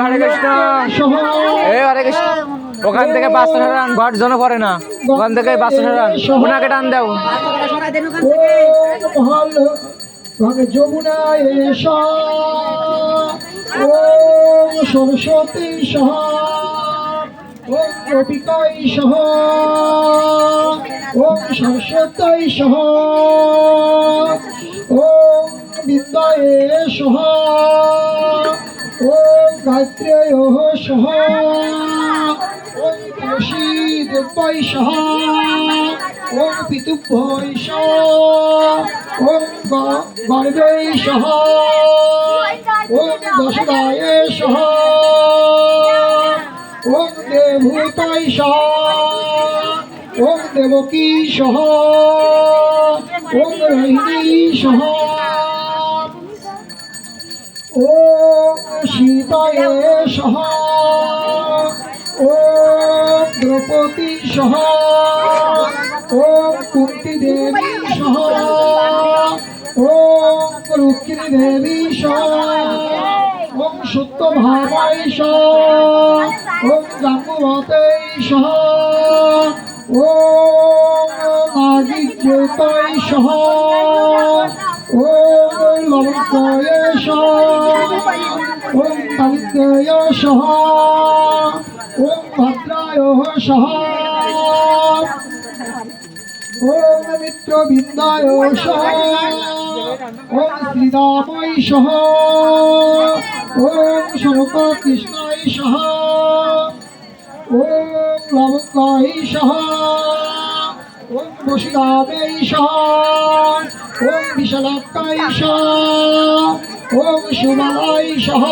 হরে কৃষ্ণ। হরে কৃষ্ণ। ওখান থেকে বাচ্চা সারান ঘর জন পড়ে না। ওখান থেকে বাচ্চা সারান ওনাকে টান দাও। ওম সরস্বতী ওম গোপিকাই সহ, ওম সরস্বতী সহ, ওম বিদ্যায় সহ, ওম গায়ত্র্যয় সহ, ওম তুলসী দেবাই সহ, ওম পিতুভ্যৈ সহ, ওম গ- গর্ভৈ সহ, ওম দশদায় সহ, ওম দেভূতাই সহ। ওম দেবকী সহ। ওম রোহিণী সহ। ওম সীতায় সহ। ওম দ্রৌপদী সহ। ওম কুন্তি দেবী সহ। ওম রুক্মিণী দেবী সহ। ওম সত্যভামাই সহ। জাম্বুবতৈ সহ। ওম নাগিজ্যোতৈ সহ। ওম লবঙ্কয় সহ। ওম কালিন্দয় সহ। ওম ভদ্রায় সহ। ওম মিত্রবৃন্দায় সহ। ওম শ্রীরাময় সহ। ওম সহ। ওম লবঙ্গায় সহ ওম বসুরামে সহ ওম বিশালাকায় সহ ওম সুমালায় সহ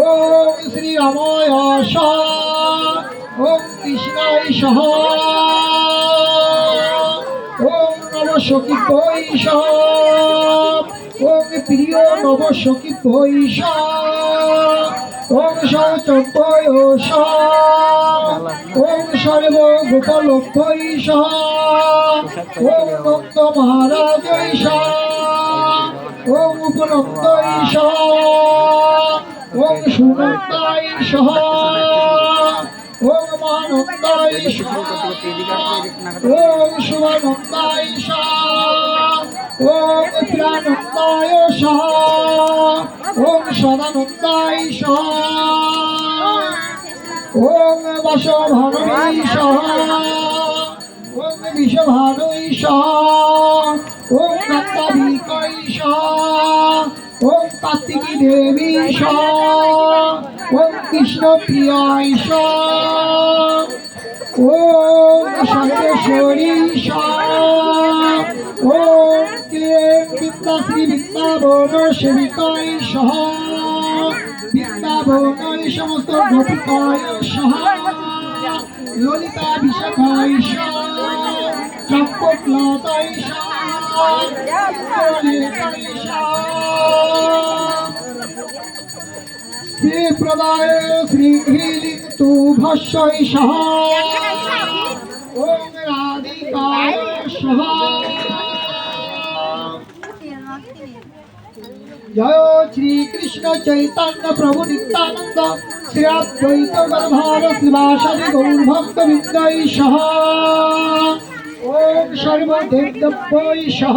ওম শ্রীরাময় সহ ওম কৃষ্ণায় সহ ওম নব সখী বৈষ ওম প্রিয় নব সখী বৈষ ওম সচম্পয় ওম সর্ব গোপাল বৈষ ওম ভক্ত মহারাজ ওম উপনন্দ ওম সুনন্দাই সহ ওম মানন্দাই ওম শুভানন্দায় ওম প্রানন্দায় ওম সদানন্দায় ওম বাসভানৈ ওম বিষভানৈ ওম নন্দাভিকাই ওম কার্তিকী দেবী ওম কৃষ্ণ প্রিয়ায় ওম সর্বেশ্বরী ওম ক্লেম বৃন্দাবন সেবিকায় সহ বৃন্দাবনায় সমস্ত গোপিকায় সহ ললিতা বিশাখায় সহ, চম্পকলতায় সহ ললিতায় সহ। শ্রী প্রদায় শ্রী তু ভস্যই সহ, ওম রাধিকায় সহ। জয় শ্রী কৃষ্ণ চৈতন্য প্রভু নিত্যানন্দ। শ্রী অদ্বৈত গর্ভার শ্রীবাসাদি গৌর ভক্ত বিদ্যৈ সহ। ওম সর্বদেব্যই সহ।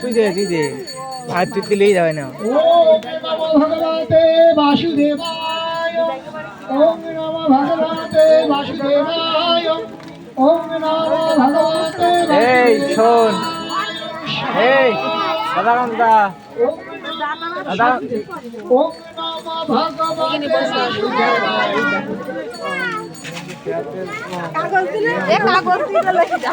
তুই দে তুই দে আর তুই দিলেই যাবে না। ওম নমো ভগবতে বাসুদেবায় ওম নমো ভগবতে বাসুদেবায় ওম নমো ভগবতে এই শোন। এই দাদা। ওম নমো ভগবতে বাসুদেবায় কাগজ দিয়ে লেখি যা।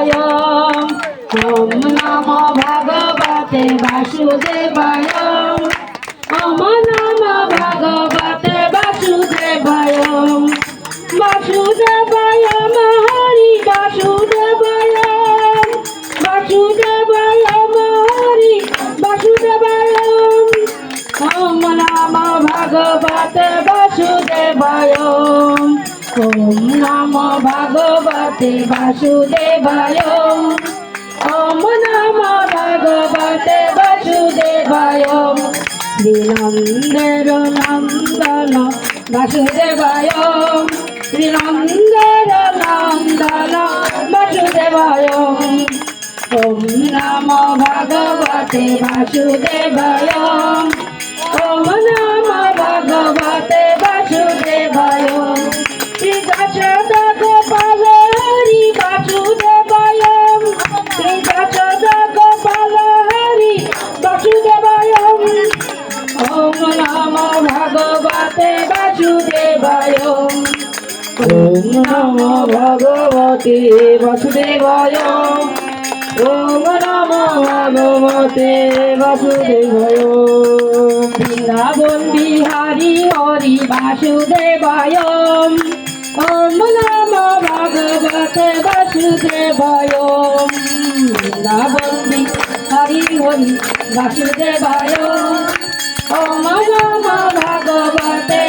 ওম নাম ভগবতে বাসুদেবায় ওম নাম ভগবতে বাসুদেবায় বাসুদেবায় হরি বাসুদেবায় বাসুদেবায় হরি বাসুদেবায় ওম নম ভগবতে বাসুদেবায় নম ভগবতে বাসুদেবায়। ওম নম ভগবতে বাসুদেবায়। শ্রীনন্দের নন্দন বাসুদেবায়। শ্রীনন্দের নন্দন বাসুদেবায়। ওম নম ভগবতে বাসুদেবায়। ওম নম ওম নম ভগবতে বাসুদেবায়। ওম নম ভগবতে বাসুদেবায়। বৃন্দাবন বিহারী হরি বাসুদেবায়। ওম নম ভগবতে বাসুদেবায়। বৃন্দাবন বিহারী হরি বাসুদেবায়। ওম নম ভগবতে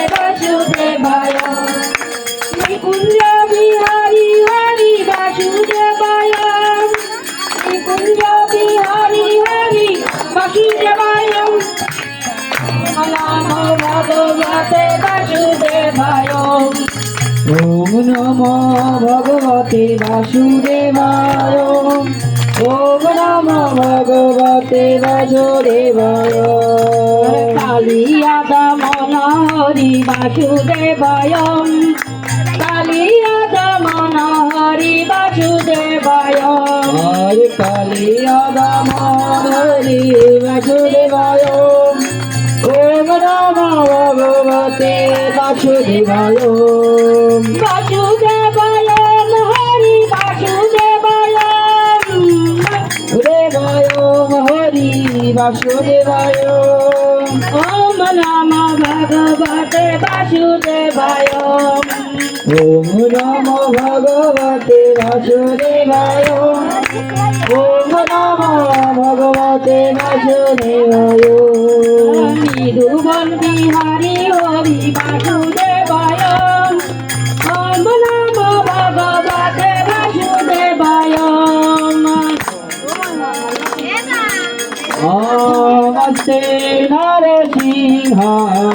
বাসুদেবায় বাসুদেবায় বাসুদেবায় ওম নম ভগবতে বাসুদেবায় ওম নম ভগবতে বাসুদেবায় কালিয়া দমন হরি দমন হরি বাসুদেবায়। হরে কালিয়া দমন হরি বাসুদেবায়। ওম নম ভগবতে বাসুদেবায়। বাসুদেবায় হরি বাসুদেবায়। দেবায় হরি বাসুদেবায়। ওম নম ভগবতে বাসুদেবায়। ওম নম ভগবতে বাসুদেবায়। ওম নম ভগবতে বাসুদেবায়। নিরুবন বিহারী হরি বাসুদেবায়। ওম নম ভগবতে বাসুদেবায়। নমস্তে নরসিংহায়